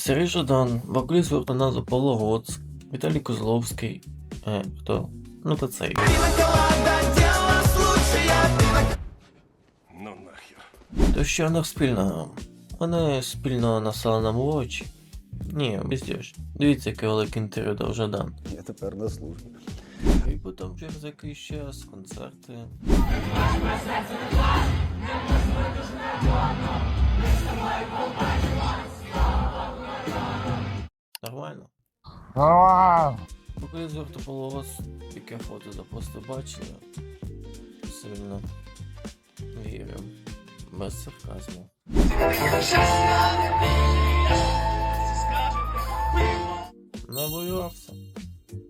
Сергій Жадан, вокаліст гурту назву Павло Гоц, Віталій Козловський. Е, хто? Ну та цей. Ну нахер. То що в них спільного? Вони спільно насали нам в очі. Ні, бездіж. Дивіться, яке велике інтерв'ю дав Жадан. Я тепер на службі. І потім через якийсь час концерти. З гурту яке фото за просто бачили. Сильно вірю. Без сарказму. Не боювався.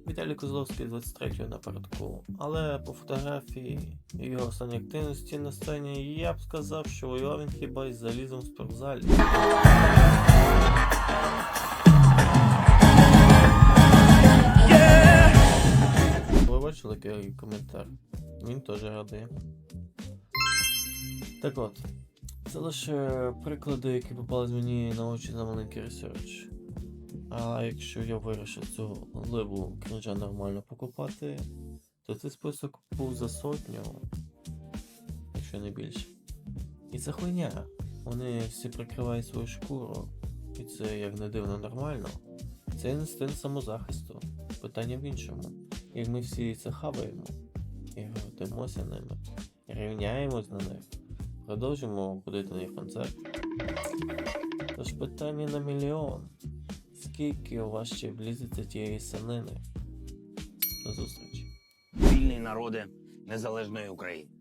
Віталій Козловський 23-го напередку. Але по фотографії його останній активності на сцені я б сказав, що воював він хіба із залізом в спортзалі. Ви коментар? Він теж радий. Так от. Це лише приклади, які попались мені на очі за маленький ресерч. А якщо я вирішив цю ливу кринжа нормально покупати, то цей список був за сотню, якщо не більше. І це хуйня. Вони всі прикривають свою шкуру. І це, як не дивно, нормально. Це інстинкт самозахисту. Питання в іншому. Як ми всі це хаваємо і гордимося ними, і рівняємось на них, продовжимо ходити на їх концерт. Тож питання на мільйон. Скільки у вас ще влізеться тієї санини? До зустрічі. вільний народи незалежної України.